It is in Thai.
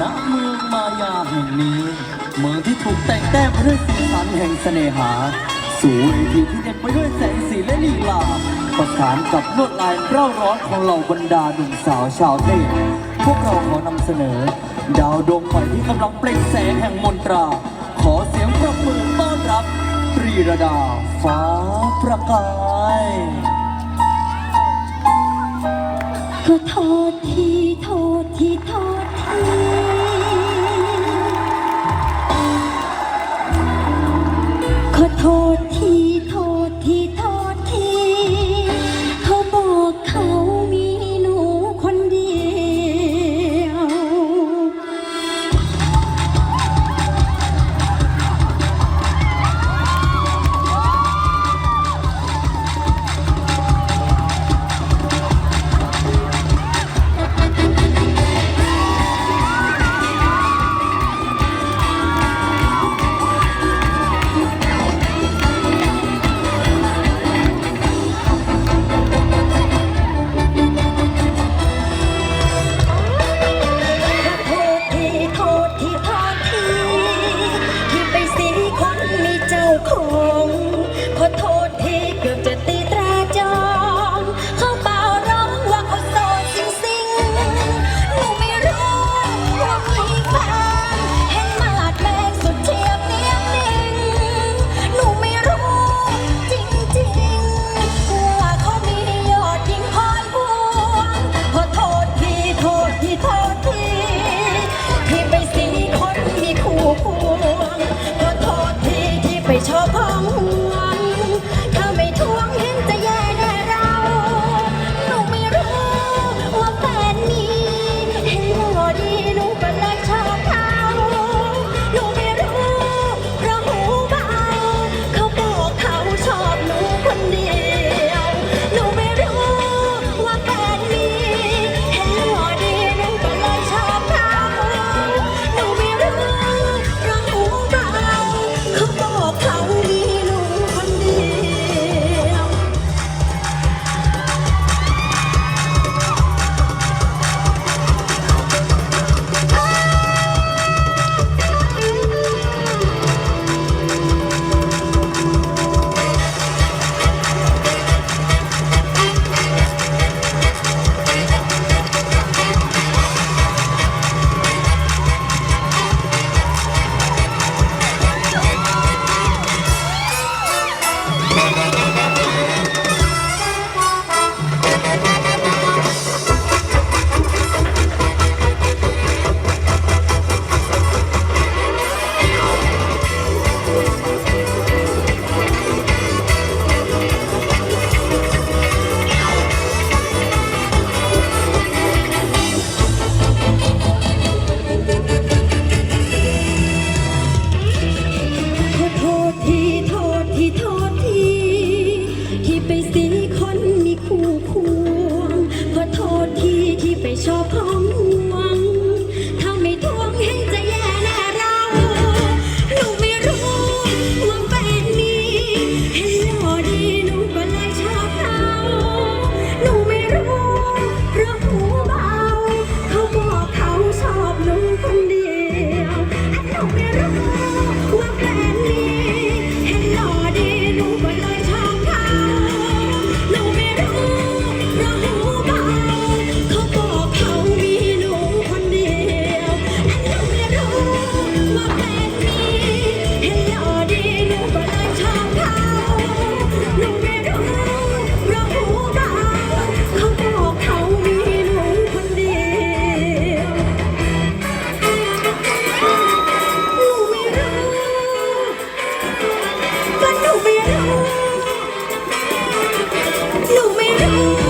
ณเมืองมายาแห่งนี้ เมืองที่ถูกแต่งแต้มไปด้วยสีสันแห่งเสน่หา สู่เวทีที่เต็มไปด้วยแสงสีและลีลา ประสานกับลวดลายเร่าร้อนของเหล่าบรรดาหนุ่มสาวชาวเทพพวกเราขอนำเสนอ ดาวดวงใหม่ที่กำลังเปล่งแสงแห่งมนตรา ขอเสียงปรบมือต้อนรับ ปรีระดา ฟ้าประกายก็โทษทีโทษทีโทษที ที่ไปชอบของ ไม่รู้หนูไม่รู้